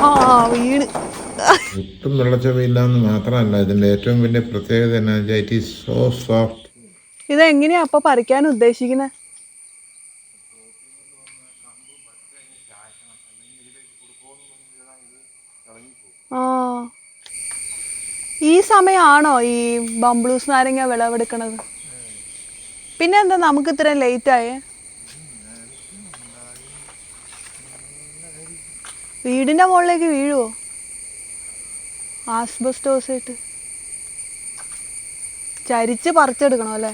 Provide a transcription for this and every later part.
ആ വീണ്. ഒട്ടും വെള്ളച്ചവയില്ലാന്ന് മാത്രമല്ല ഇതിന്റെ ഏറ്റവും വലിയ പ്രത്യേകത എന്നാ ഇറ്റ് ഈസ് സോ സോഫ്റ്റ് ഇതെങ്ങനെയാ അപ്പൊ പറിക്കാൻ ഉദ്ദേശിക്കുന്നത് ആ. ഈ സമയമാണോ ഈ ബംബ്ലൂസ് നാരങ്ങ വിളവെടുക്കണത്? പിന്നെ എന്താ നമുക്ക് ഇത്രയും ലേറ്റ് ആയേ? വീടിന്റെ മുകളിലേക്ക് വീഴുവോ? ആസ്ബസ്റ്റോസ് ആയിട്ട് ചരിച്ച് പറിച്ചെടുക്കണം അല്ലേ?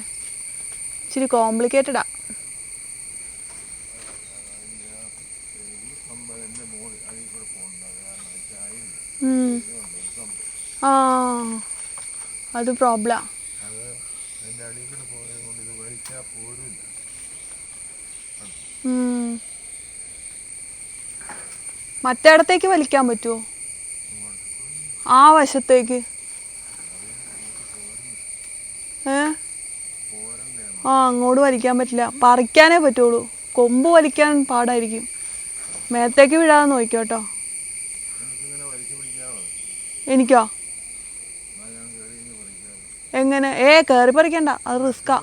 ഇച്ചിരി കോംപ്ലിക്കേറ്റഡാ. ആ അത് പ്രോബ്ലം. മറ്റേടത്തേക്ക് വലിക്കാൻ പറ്റുമോ ആ വശത്തേക്ക്. ഏ? ആ അങ്ങോട്ട് വലിക്കാൻ പറ്റില്ല. പറിക്കാനേ പറ്റുള്ളൂ. കൊമ്പ് വലിക്കാൻ പാടായിരിക്കും. മേത്തേക്ക് വിടാതെ നോക്കിക്കോട്ടോ എനിക്കോ? എങ്ങനെ? ഏ കയറി പറിക്കണ്ട. അത് റിസ്ക്കാ.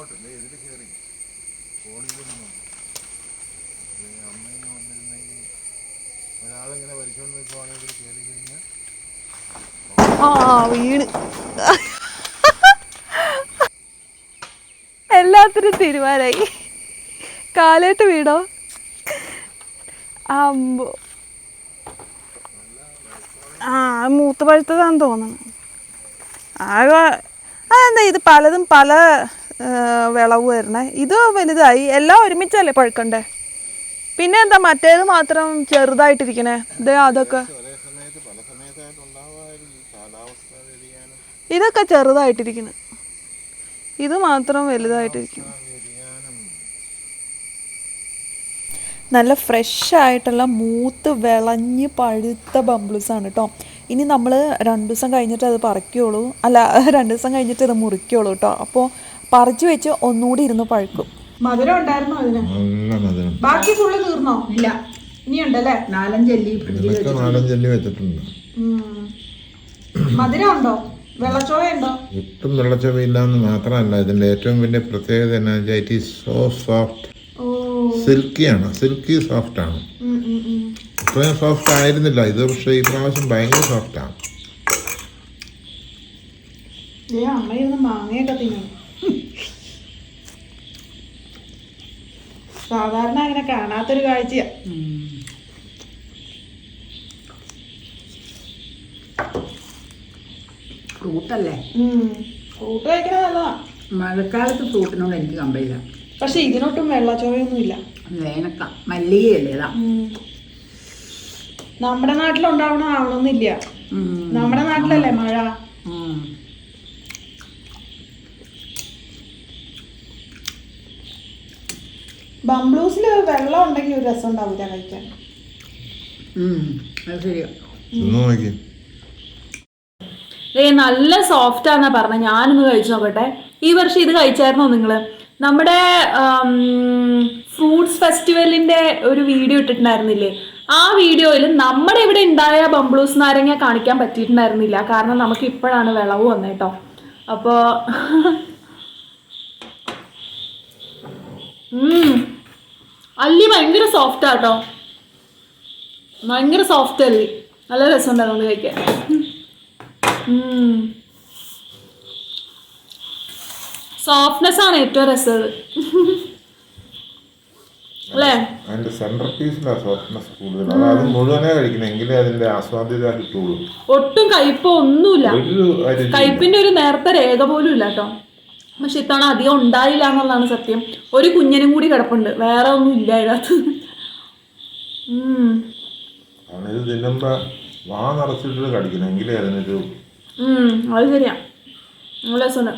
ആ വീണ്. എല്ലാത്തിനും തീരുമാനമായി കാലേട്ട് വീടോ അമ്പോ. ആ മൂത്ത് പഴുത്തതാന്ന് തോന്നുന്നു. ആകെ അതെന്താ ഇത് പലതും പല വിളവ് വരണേ ഇത് വലുതായി. എല്ലാം ഒരുമിച്ചല്ലേ പഴുക്കണ്ടേ? പിന്നെ എന്താ മറ്റേത് മാത്രം ചെറുതായിട്ടിരിക്കണേ. ഇതേ അതൊക്കെ. ഇതൊക്കെ ചെറുതായിട്ടിരിക്കുന്നു ഇത് മാത്രം വലുതായിട്ടിരിക്കുന്നു നല്ല ഫ്രഷ് ആയിട്ടുള്ള മൂത്ത് വിളഞ്ഞ് പഴുത്ത ബംബ്ലൂസ് ആണ് കേട്ടോ ഇനി നമ്മൾ രണ്ട് ദിവസം കഴിഞ്ഞിട്ട് അത് പറിക്കുള്ളൂ. അല്ല രണ്ട് ദിവസം കഴിഞ്ഞിട്ട് ഇത് മുറിക്കുള്ളൂ കേട്ടോ അപ്പോൾ പറിച്ചു വെച്ച് ഒന്നുകൂടി ഇരുന്ന് പഴുക്കും. മധുരം ഉണ്ടായിരുന്നോ അതിന്? നല്ല മധുരം. ബാക്കി ഫുള്ള് തീർന്നോ? ഇല്ല. ഇനി ഉണ്ടല്ലേ നാലഞ്ചല്ലി നാലഞ്ചല്ലി വെച്ചിട്ടുണ്ട്. മധുരം ഉണ്ടോ ഒട്ടും ഉണ്ടോ ഒട്ടും വെള്ളച്ചവയില്ലാന്ന് മാത്രമല്ല ഇതിന്റെ ഏറ്റവും വലിയ പ്രത്യേകത എന്നാ വെച്ചാൽ it is so soft silky സിൽക്കിയാണ്. Silky soft ആണ്. ഇത്രയും സോഫ്റ്റ് ആയിരുന്നില്ല. ഇത് പക്ഷേ ഈ പ്രാവശ്യം ഭയങ്കര സോഫ്റ്റാണ് ആണ്. മാങ്ങയൊക്കെ തിന്നു. സാധാരണ അങ്ങനെ കാണാത്തൊരു കാഴ്ചയാ. ഫ്രൂട്ടല്ലേ? ഫ്രൂട്ട് കഴിക്കണത് നല്ലതാ. മഴക്കാലത്ത് ഫ്രൂട്ടിനോട് എനിക്ക് കമ്പയില്ല പക്ഷെ ഇതിനൊട്ടും വെള്ളച്ചോയൊന്നും ഇല്ല. വേനക്ക മല്ലികയല്ലേ നമ്മുടെ നാട്ടിലുണ്ടാവണ ആവണമെന്നില്ല നമ്മുടെ നാട്ടിലല്ലേ മഴ? ബംബ്ലൂസിൽ വെള്ളം ഉണ്ടെങ്കിൽ ഒരു രസം ഉണ്ടാവില്ല കഴിക്കാൻ. അത് ശരിയാ. നോക്കി. ഏ നല്ല സോഫ്റ്റ് ആണെന്നാ പറഞ്ഞ. ഞാനൊന്ന് കഴിച്ചു നോക്കട്ടെ. ഈ വർഷം ഇത് കഴിച്ചായിരുന്നോ നിങ്ങൾ? നമ്മുടെ ഫ്രൂട്ട്സ് ഫെസ്റ്റിവലിന്റെ ഒരു വീഡിയോ ഇട്ടിട്ടുണ്ടായിരുന്നില്ലേ? ആ വീഡിയോയിൽ നമ്മുടെ ഇവിടെ ഉണ്ടായ ബംബ്ലൂസ് നാരങ്ങ കാണിക്കാൻ പറ്റിയിട്ടുണ്ടായിരുന്നില്ല. കാരണം നമുക്ക് ഇപ്പോഴാണ് വിളവ് വന്നേട്ടോ അപ്പോ അപ്പോൾ അല്ലി ഭയങ്കര സോഫ്റ്റ് ആട്ടോ. ഭയങ്കര സോഫ്റ്റ് അല്ലി. നല്ല രസമുണ്ടായിരുന്നു കഴിക്കാൻ. സോഫ്റ്റ്നെസ് ആണ് ഏറ്റവും രസം അല്ലേ? പീസിലാണ് സോഫ്റ്റ്നെസ് കൂടുതൽ. അത് അത് മുഴുവനെ കഴിക്കണം എങ്കിലേ ആസ്വാദ്യത കിട്ടുള്ളൂ. ഒട്ടും കയ്പോ ഒന്നുമില്ല കയ്പിന്റെ ഒരു നേരത്തെ രേഖ പോലും ഇല്ല കേട്ടോ പക്ഷെ ഇത്തവണ അധികം ഉണ്ടായില്ല എന്നുള്ളതാണ് സത്യം. ഒരു കുഞ്ഞനും കൂടി കിടപ്പുണ്ട്. വേറെ ഒന്നും ഇല്ല ഇതിനകത്ത്. ഇത് തിന്നുമ്പോൾ വാ നിറച്ചിട്ട് കടിക്കണം. എങ്കിലേ അതിനൊരു അത് ശരിയാ. നല്ല രസമുണ്ട്.